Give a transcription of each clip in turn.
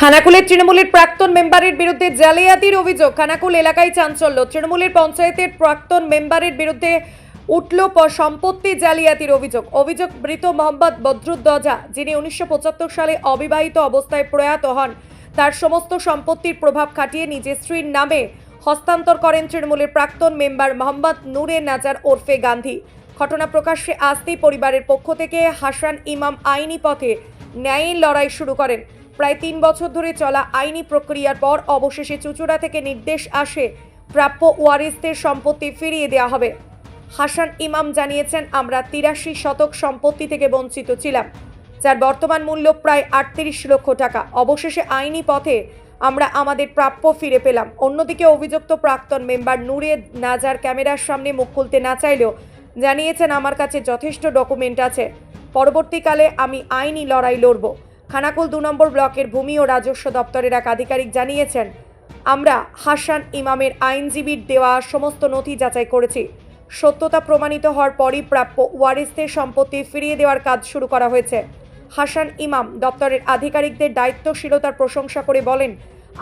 খানাকুলের তৃণমূলের প্রাক্তন মেম্বারের বিরুদ্ধে জালিয়াতির অভিযোগ। খানাকুল এলাকায় চাঞ্চল্য। তৃণমূলের পঞ্চায়েতের প্রাক্তন মেম্বারের বিরুদ্ধে উঠল সম্পত্তি জালিয়াতির অভিযোগ। অভিযোগ মৃত মোহাম্মদ বদরুদ্দজা যিনি উনিশশো পঁচাত্তর সালে অবিবাহিত অবস্থায় প্রয়াত হন। তার সমস্ত সম্পত্তির প্রভাব খাটিয়ে নিজের স্ত্রীর নামে হস্তান্তর করেন তৃণমূলের প্রাক্তন মেম্বার মোহাম্মদ নূরে নাজার ওরফে গান্ধী। ঘটনা প্রকাশ্যে আসতেই পরিবারের পক্ষ থেকে হাসান ইমাম আইনি পথে ন্যায়ের লড়াই শুরু করেন। প্রায় তিন বছর ধরে চলা আইনি প্রক্রিয়ার পর অবশেষে চুচুড়া থেকে নির্দেশ আসে প্রাপ্য ওয়ারিসদের সম্পত্তি ফিরিয়ে দেওয়া হবে। হাসান ইমাম জানিয়েছেন, আমরা তিরাশি শতক সম্পত্তি থেকে বঞ্চিত ছিলাম, যার বর্তমান মূল্য প্রায় আটত্রিশ লক্ষ টাকা। অবশেষে আইনি পথে আমরা আমাদের প্রাপ্য ফিরে পেলাম। অন্যদিকে অভিযুক্ত প্রাক্তন মেম্বার নূরে নাজার ক্যামেরার সামনে মুখ খুলতে না চাইলেও জানিয়েছেন, আমার কাছে যথেষ্ট ডকুমেন্ট আছে। পরবর্তীকালে আমি আইনি লড়াই লড়ব। খানাকুল দু নম্বর ব্লকের ভূমি ও রাজস্ব দপ্তরের এক আধিকারিক জানিয়েছেন, আমরা হাসান ইমামের আইনজীবীর দেওয়া সমস্ত নথি যাচাই করেছি। সত্যতা প্রমাণিত হওয়ার পরই প্রাপ্য ওয়ারিসদের সম্পত্তি ফিরিয়ে দেওয়ার কাজ শুরু করা হয়েছে। হাসান ইমাম দপ্তরের আধিকারিকদের দায়িত্বশীলতার প্রশংসা করে বলেন,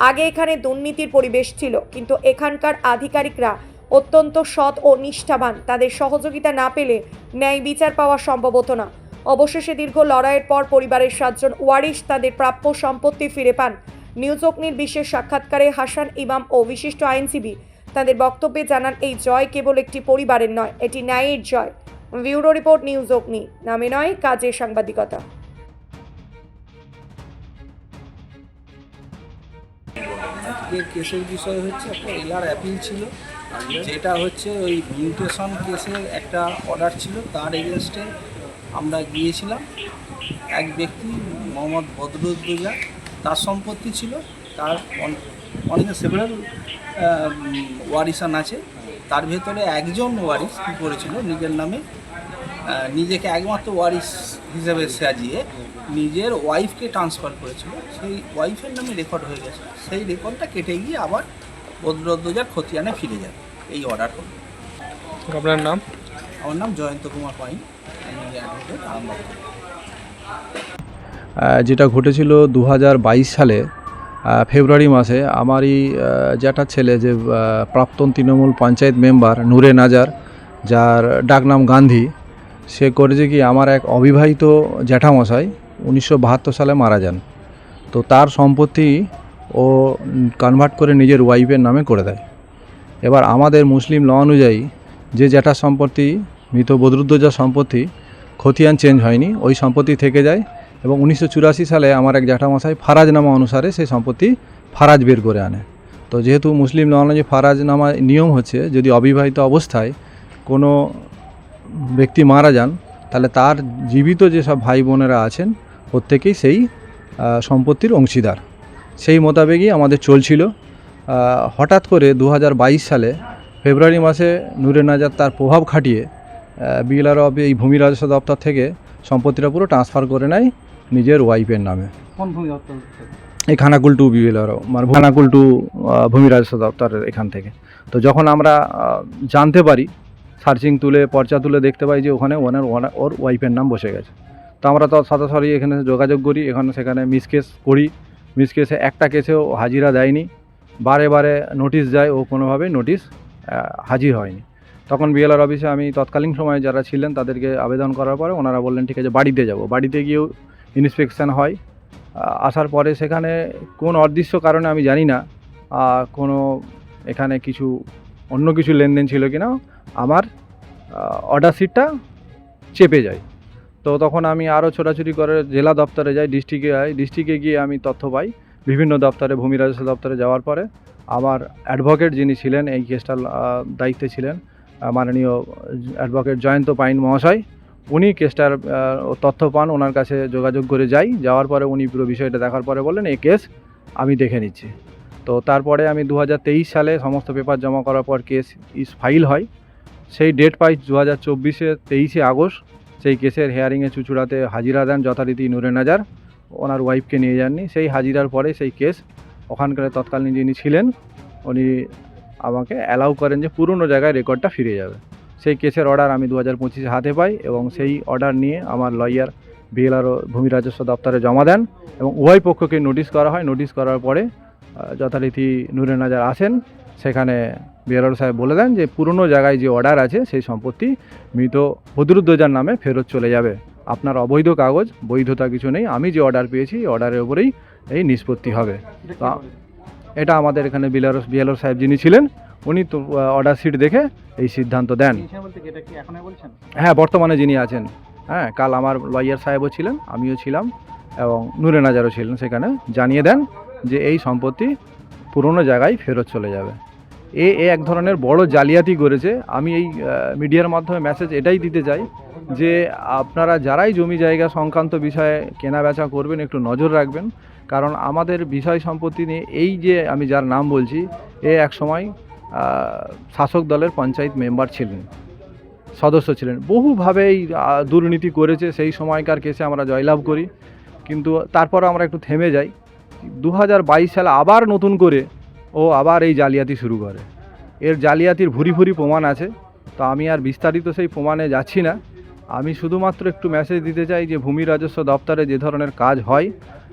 আগে এখানে দুর্নীতির পরিবেশ ছিল, কিন্তু এখানকার আধিকারিকরা অত্যন্ত সৎ ও নিষ্ঠাবান। তাদের সহযোগিতা না পেলে ন্যায় বিচার পাওয়া সম্ভব হতো না। অবশেষে দীর্ঘ লড়াইয়ের পর পরিবারের সাতজন ওয়ারিশ তাদের প্রাপ্য সম্পত্তি ফিরে পান। নিউজ অগ্নির বিশেষ সাক্ষাৎকারে হাসান ইমাম ও বিশিষ্ট আইনজীবী তাদের বক্তব্যে জানান, এই জয় কেবল একটি পরিবারের নয়, এটি ন্যায়ের জয়। ব্যুরো রিপোর্ট, নিউজ অগ্নি। নামে নয় কাজে সাংবাদিকতা। কেসের বিষয় হচ্ছে একটা এলার অ্যাপিল ছিল, যেটা হচ্ছে ওই মিউটেশন কেসের একটা অর্ডার ছিল তার এগেনস্টে আমরা গিয়েছিলাম। এক ব্যক্তি, মোহাম্মদ বদরুদ্দোজা, তার সম্পত্তি ছিল, তার অন- অনেক সেভারাল ওয়ারিসান আছে। তার ভেতরে একজন ওয়ারিস কী করেছিল, নিজের নামে নিজেকে একমাত্র ওয়ারিস হিসেবে সাজিয়ে নিজের ওয়াইফকে ট্রান্সফার করেছিল। সেই ওয়াইফের নামে রেকর্ড হয়ে গেছে। সেই রেকর্ডটা কেটে গিয়ে আবার বদ্রদ্দজার খতিয়ানে ফিরে যাবে এই অর্ডার হলো আপনার নাম? আমার নাম জয়ন্ত কুমার পাইন আমি অ্যাডভোকেট যেটা ঘটেছিল দু হাজার বাইশ সালে ফেব্রুয়ারি মাসে আমারই আহ, জ্যাঠার ছেলে যে প্রাক্তন তৃণমূল পঞ্চায়েত মেম্বার নূরে নাজার যার ডাকনাম গান্ধী সে করেছে কি আমার এক অবিবাহিত জ্যাঠামশাই উনিশশো বাহাত্তর সালে মারা যান। তো তার সম্পত্তি ও কনভার্ট করে নিজের ওয়াইফের নামে করে দেয়। এবার আমাদের মুসলিম ল অনুযায়ী যে জ্যাঠার সম্পত্তি, মৃত বদরুদ্দোজার সম্পত্তি, খতিয়ান চেঞ্জ হয়নি, ওই সম্পত্তি থেকে যায় এবং উনিশশো চুরাশি সালে আমার এক জ্যাঠামশাই ফারাজনামা অনুসারে সেই সম্পত্তি ফারাজ বের করে আনে। তো যেহেতু মুসলিম অনুযায়ী ফারাজনামা নিয়ম হচ্ছে, যদি অবিবাহিত অবস্থায় কোনো ব্যক্তি মারা যান, তাহলে তার জীবিত যেসব ভাই বোনেরা আছেন, প্রত্যেকেই সেই সম্পত্তির অংশীদার। সেই মোতাবেকই আমাদের চলছিল। হঠাৎ করে দু হাজার বাইশ সালে ফেব্রুয়ারি মাসে নূরে নাজার তার প্রভাব খাটিয়ে বিএলআর অফ এই ভূমি রাজস্ব দপ্তর থেকে সম্পত্তিটা পুরো ট্রান্সফার করে নেয় নিজের ওয়াইফের নামে। কোন ভূমি দপ্তর এই খানাকুল টু বিএলআর মানে খানাকুল টু ভূমি রাজস্ব দপ্তরের এখান থেকে। তো যখন আমরা জানতে পারি সার্চিং তুলে পর্চা তুলে দেখতে পাই যে ওখানে ওনার ওনা- ওর ওয়াইফের নাম বসে গেছে। তো আমরা তো সরাসরি এখানে যোগাযোগ করি এখানে সেখানে মিস মিসকেস করি। মিসকেসে একটা কেসেও হাজিরা দেয়নি। বারে বারে নোটিশ যায় ও কোনোভাবেই নোটিশ হাজির হয়নি। তখন বিএলআর অফিসে আমি তৎকালীন সময়ে যারা ছিলেন তাদেরকে আবেদন করার পরে ওনারা বললেন, ঠিক আছে, বাড়িতে যাব। বাড়িতে গিয়েও ইন্সপেকশান হয়। আসার পরে সেখানে কোন অদৃশ্য কারণে আমি জানি না কোনো এখানে কিছু অন্য কিছু লেনদেন ছিল কিনা, আমার অর্ডার শিটটা চেপে যায়। তো তখন আমি আরও ছোটাছুটি করে জেলা দপ্তরে যাই ডিস্ট্রিক্টে যাই ডিস্ট্রিক্টে গিয়ে আমি তথ্য পাই। বিভিন্ন দপ্তরে, ভূমি রাজস্ব দপ্তরে যাওয়ার পরে আমার অ্যাডভোকেট যিনি ছিলেন, এই কেসটার দায়িত্বে ছিলেন মাননীয় অ্যাডভোকেট জয়ন্ত পাইন মহাশয়, উনি কেসটার তথ্য পান, ওনার কাছে যোগাযোগ করে যাই। যাওয়ার পরে উনি পুরো বিষয়টা দেখার পরে বললেন, এই কেস আমি দেখে নিচ্ছি। তো তারপরে আমি দু হাজার তেইশ সালে সমস্ত পেপার জমা করার পর কেস ইস ফাইল হয়। সেই ডেট পাই দু হাজার চব্বিশে তেইশে আগস্ট। সেই কেসের হেয়ারিংয়ে চুচুড়াতে হাজিরা দেন যথারীতি নুরে নাজার। ওনার ওয়াইফকে নিয়ে যাননি। সেই হাজিরার পরে সেই কেস ওখানকার তৎকালীন যিনি ছিলেন, উনি আমাকে অ্যালাউ করেন যে পুরনো জায়গায় রেকর্ডটা ফিরে যাবে। সেই কেসের অর্ডার আমি দু হাজার পঁচিশে হাতে পাই এবং সেই অর্ডার নিয়ে আমার লয়ার বিএলআরও ভূমি রাজস্ব দপ্তরে জমা দেন এবং উভয় পক্ষকে নোটিশ করা হয়। নোটিশ করার পরে যথারীতি নূরে নাজার আসেন। সেখানে বিএলআর সাহেব বলে দেন যে পুরনো জায়গায় যে অর্ডার আছে, সেই সম্পত্তি মৃত বদরুদ্দোজার নামে ফেরত চলে যাবে। আপনার অবৈধ কাগজ বৈধতা কিছু নেই। আমি যে অর্ডার পেয়েছি অর্ডারের উপরেই এই নিষ্পত্তি হবে। এটা আমাদের এখানে বিএলআর বিএলআর সাহেব যিনি ছিলেন উনি তো অর্ডার শিট দেখে এই সিদ্ধান্ত দেন। হ্যাঁ বর্তমানে যিনি আছেন। হ্যাঁ কাল আমার লয়ার সাহেবও ছিলেন আমিও ছিলাম এবং নূরে নাজারও ছিলেন সেখানে। জানিয়ে দেন যে এই সম্পত্তি পুরনো জায়গায় ফেরত চলে যাবে। এ এ এক ধরনের বড় জালিয়াতি করেছে। আমি এই মিডিয়ার মাধ্যমে মেসেজ এটাই দিতে চাই যে আপনারা যারাই জমি জায়গা সংক্রান্ত বিষয়ে কেনা বেচা করবেন, একটু নজর রাখবেন। কারণ আমাদের বিষয় সম্পত্তি নিয়ে এই যে আমি যার নাম বলছি, এ এক সময় শাসক দলের পঞ্চায়েত মেম্বার ছিলেন, সদস্য ছিলেন। বহুভাবে এই দুর্নীতি করেছে। সেই সময়কার কেসে আমরা জয়লাভ করি। কিন্তু তারপর আমরা একটু থেমে যাই। দু হাজার বাইশ সালে আবার নতুন করে ও আবার এই জালিয়াতি শুরু করে। এর জালিয়াতির ভুরি ভুরি প্রমাণ আছে। তো আমি আর বিস্তারিত সেই প্রমাণে যাচ্ছি না। আমি শুধুমাত্র একটু মেসেজ দিতে চাই যে, ভূমি রাজস্ব দপ্তরে যে ধরনের কাজ হয়,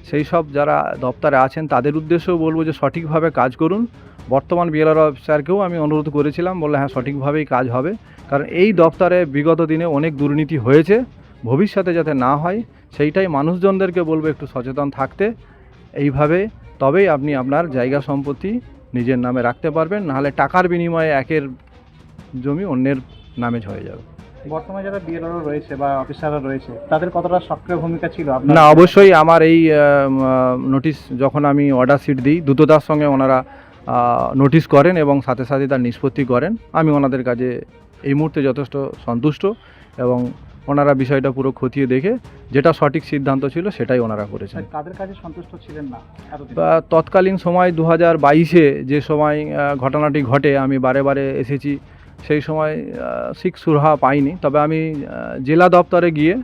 সেই সব যারা দপ্তরে আছেন, তাদের উদ্দেশ্যেও বলব যে, সঠিকভাবে কাজ করুন। বর্তমান বিএলআর অফিসারকেও আমি অনুরোধ করেছিলাম, বললে হ্যাঁ সঠিকভাবেই কাজ হবে। কারণ এই দপ্তরে বিগত দিনে অনেক দুর্নীতি হয়েছে, ভবিষ্যতে যাতে না হয়, সেইটাই মানুষজনদেরকে বলব একটু সচেতন থাকতে। এইভাবে তবেই আপনি আপনার জায়গা সম্পত্তি নিজের নামে রাখতে পারবেন, নাহলে টাকার বিনিময়ে একের জমি অন্যের নামে হয়ে যাবে। বর্তমানে যারা বিএলআরও রয়েছে বা অফিসাররা রয়েছে তাদের কতটা সক্রিয় ভূমিকা ছিল না অবশ্যই আমার এই নোটিশ যখন আমি অর্ডার শিট দিই দ্রুততার সঙ্গে ওনারা নোটিশ করেন এবং সাথে সাথে তার নিষ্পত্তি করেন। আমি ওনাদের কাছে এই মুহূর্তে যথেষ্ট সন্তুষ্ট এবং ওনারা বিষয়টা পুরো খতিয়ে দেখে যেটা সঠিক সিদ্ধান্ত ছিল সেটাই ওনারা করেছেন। তাদের কাছে সন্তুষ্ট ছিলেন না তৎকালীন সময় দু হাজার বাইশে যে সময় ঘটনাটি ঘটে আমি বারে বারে এসেছি সেই সময় শিখ সুরহা পাইনি। তবে আমি জেলা দপ্তরে গিয়ে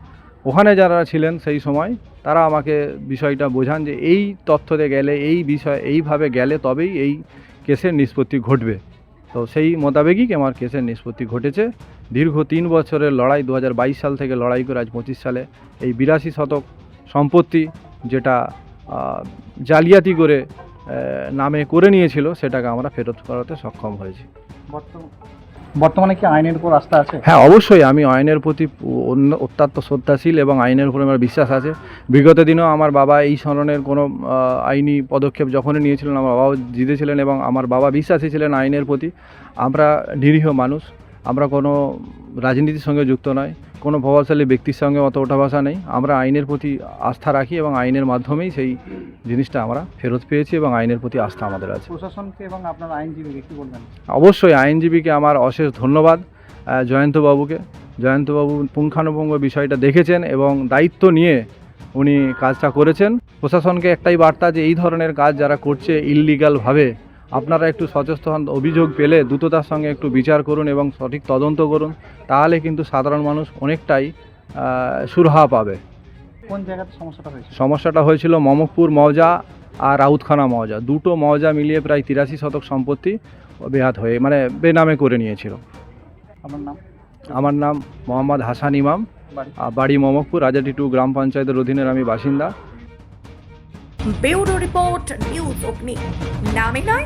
ওখানে যারা ছিলেন সেই সময়, তারা আমাকে বিষয়টা বোঝান যে এই তথ্যতে গেলে, এই বিষয়, এইভাবে গেলে তবেই এই কেসের নিষ্পত্তি ঘটবে। তো সেই মোতাবেকই আমার কেসের নিষ্পত্তি ঘটেছে। দীর্ঘ তিন বছরের লড়াই দু হাজার বাইশ সাল থেকে লড়াই করে আজ পঁচিশ সালে এই বিরাশি শতক সম্পত্তি যেটা জালিয়াতি করে নামে করে নিয়েছিল, সেটাকে আমরা ফেরত করাতে সক্ষম হয়েছি। বর্তমান- কি আইনের উপর আস্থা আছে? হ্যাঁ অবশ্যই আমি আইনের প্রতি অন্য অত্যন্ত শ্রদ্ধাশীল এবং আইনের উপরে আমার বিশ্বাস আছে। বিগত দিনেও আমার বাবা এই ধরনের কোনো আইনি পদক্ষেপ যখনই নিয়েছিলেন, আমার বাবাও জিতেছিলেন এবং আমার বাবা বিশ্বাসী ছিলেন আইনের প্রতি। আমরা নিরীহ মানুষ আমরা কোনো রাজনীতির সঙ্গে যুক্ত নয় কোনো প্রভাবশালী ব্যক্তির সঙ্গে অত ওঠা বসা নেই। আমরা আইনের প্রতি আস্থা রাখি এবং আইনের মাধ্যমেই সেই জিনিসটা আমরা ফেরত পেয়েছি এবং আইনের প্রতি আস্থা আমাদের আছে। প্রশাসনকে এবং আপনার আইনজীবীকে কি বলবেন? অবশ্যই আইনজীবীকে আমার অশেষ ধন্যবাদ জয়ন্তবাবুকে। জয়ন্তবাবু পুঙ্খানুপুঙ্খ বিষয়টা দেখেছেন এবং দায়িত্ব নিয়ে উনি কাজটা করেছেন। প্রশাসনকে একটাই বার্তা যে এই ধরনের কাজ যারা করছে ইললিগালভাবে আপনারা একটু সচেষ্ট হন অভিযোগ পেলে দ্রুততার সঙ্গে একটু বিচার করুন এবং সঠিক তদন্ত করুন তাহলে কিন্তু সাধারণ মানুষ অনেকটাই সুরাহা পাবে। কোন জায়গাতে সমস্যাটা হয়েছে? সমস্যাটা হয়েছিল মমকপুর মৌজা আর রাউতখানা মৌজা দুটো মৌজা মিলিয়ে প্রায় তিরাশি শতক সম্পত্তি বেহাত হয়ে মানে বেনামে করে নিয়েছিল। আমার নাম? আমার নাম মোহাম্মদ হাসান ইমাম। বাড়ি? মমকপুর রাজাটি টু গ্রাম পঞ্চায়েতের অধীনের আমি বাসিন্দা। ব্যুরো রিপোর্ট নিউজ অগ্নি। নামে নয়